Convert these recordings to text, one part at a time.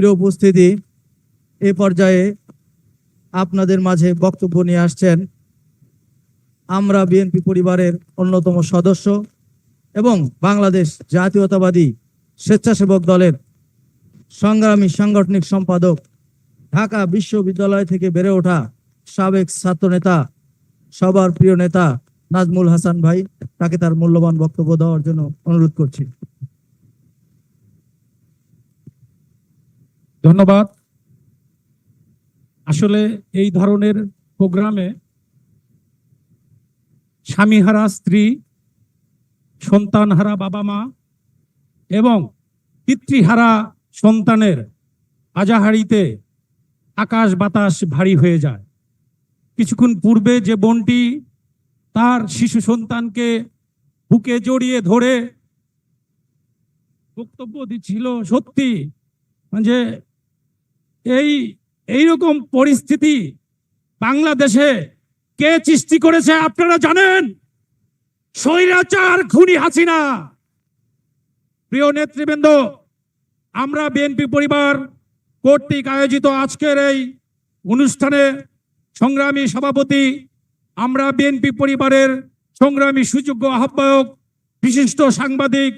প্রিয় উপস্থিতি, এ পর্যায়ে আপনাদের মাঝে বক্তব্য নিয়ে আসছেন আমরা বিএনপি পরিবারের অন্যতম সদস্য এবং বাংলাদেশ জাতীয়তাবাদী স্বেচ্ছাসেবক দলের সংগ্রামী সাংগঠনিক সম্পাদক, ঢাকা বিশ্ববিদ্যালয় থেকে বেড়ে ওঠা সাবেক ছাত্রনেতা, সবার প্রিয় নেতা নাজমুল হাসান ভাই, তাকে তার মূল্যবান বক্তব্য দেওয়ার জন্য অনুরোধ করছি। ধন্যবাদ। আসলে এই ধরনের প্রোগ্রামে স্বামীহারা স্ত্রী, সন্তানহারা বাবা মা এবং পিতৃহারা সন্তানের আজাহারিতে আকাশ বাতাস ভারী হয়ে যায়। কিছুক্ষণ পূর্বে যে বোনটি তার শিশু সন্তানকে বুকে জড়িয়ে ধরে বক্তব্য দিচ্ছিল সত্যি যে এই, এইরকম পরিস্থিতি বাংলাদেশে কে সৃষ্টি করেছে আপনারা জানেন? স্বৈরাচার খুনি হাসিনা। প্রিয় নেতৃবৃন্দ, আমরা বিএনপি পরিবার কর্তৃক আয়োজিত আজকের এই অনুষ্ঠানে সংগ্রামী সভাপতি, আমরা বিএনপি পরিবারের সংগ্রামী সুযোগ্য আহ্বায়ক, বিশিষ্ট সাংবাদিক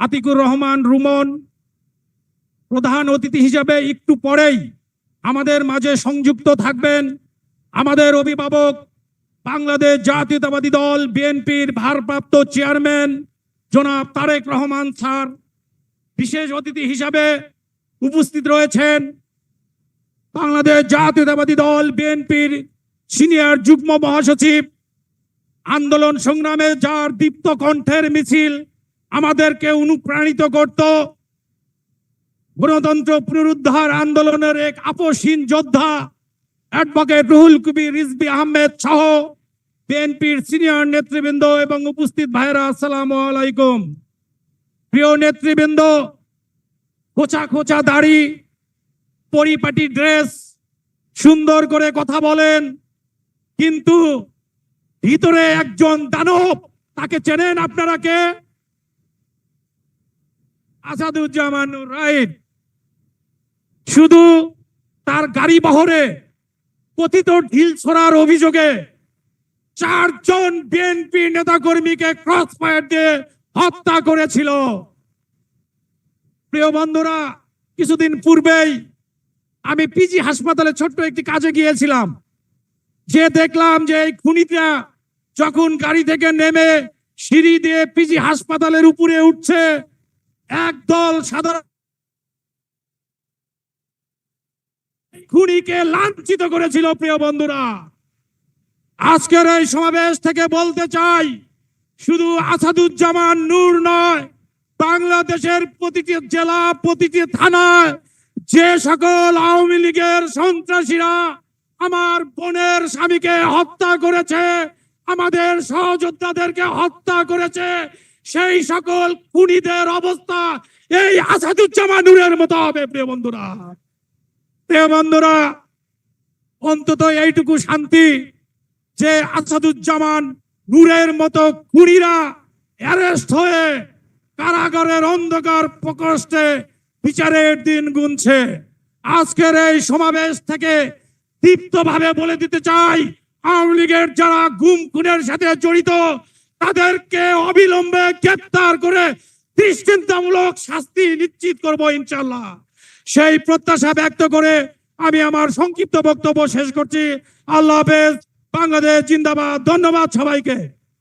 আতিকুর রহমান রুমন প্রধান অতিথি হিসাবে একটু পরেই আমাদের মাঝে সংযুক্ত থাকবেন আমাদের অভিভাবক বাংলাদেশ জাতীয়তাবাদী দল, বিএনপির ভারপ্রাপ্ত চেয়ারম্যান জনাব তারেক রহমান স্যার, বিশেষ অতিথি হিসাবে উপস্থিত রয়েছেন বাংলাদেশ জাতীয়তাবাদী দল, বিএনপির সিনিয়র যুগ্ম মহাসচিব। আন্দোলন সংগ্রামে যার দীপ্ত কণ্ঠের মিছিল আমাদেরকে অনুপ্রাণিত করত। গণতন্ত্র পুনরুদ্ধার আন্দোলনের এক আপসহীন যোদ্ধা অ্যাডভোকেট রুহুল কবির রিজবি আহমেদ সহ বিএনপির সিনিয়র নেতৃবৃন্দ এবং উপস্থিত ভাইরা আসসালামু আলাইকুম। প্রিয় নেতৃবৃন্দ, খোঁচা খোঁচা দাড়ি, পরিপাটি ড্রেস, সুন্দর করে কথা বলেন, কিন্তু ভিতরে একজন দানব, তাকে চেনেন আপনারা কে? আসাদুজ্জামান রাইট। শুধু তার গাড়ি বহরে কথিত ঢিল ছোড়ার অভিযোগে চারজন বিএনপি নেতাকর্মীকে ক্রস ফায়ার দিয়ে হত্যা করেছিল। প্রিয় বন্ধুরা, কিছুদিন পূর্বেই আমি পিজি হাসপাতালে ছোট্ট একটি কাজে গিয়েছিলাম। যে দেখলাম যে এই খুনিটা যখন গাড়ি থেকে নেমে সিঁড়ি দিয়ে পিজি হাসপাতালের উপরে উঠছে একদল সাধারণ খুনিকে লাঞ্ছিত করেছিল, প্রিয় বন্ধুরা। আজকের এই সমাবেশ থেকে বলতে চাই, শুধু আসাদুজ্জামান নূর নয়, বাংলাদেশের প্রতিটি জেলা, প্রতিটি থানায় যে সকল আওয়ামী লীগের সন্ত্রাসীরা আমার বোনের স্বামীকে হত্যা করেছে, আমাদের সহযোদ্ধাদেরকে হত্যা করেছে, সেই সকল খুনিদের অবস্থা এই আসাদুজ্জামান নূরের মতো হবে, প্রিয় বন্ধুরা। প্রিয় বন্ধুরা, অন্তত এইটুকু শান্তি যে আসাদুজ্জামান নূরের মতো খুনিরা অ্যারেস্ট হয়ে কারাগারের অন্ধকার প্রকোষ্ঠে বিচারের দিন গুনছে। আজকের এই সমাবেশ থেকে দীপ্তভাবে বলে দিতে চাই, আওয়ামী লীগের যারা গুম খুনের সাথে জড়িত, তাদেরকে অবিলম্বে গ্রেপ্তার করে দৃষ্টান্তমূলক শাস্তি নিশ্চিত করব ইনশাল্লাহ সেই প্রত্যাশা ব্যক্ত করে আমি আমার সংক্ষিপ্ত বক্তব্য শেষ করছি। আল্লাহ হাফেজ। বাংলাদেশ জিন্দাবাদ। ধন্যবাদ সবাইকে।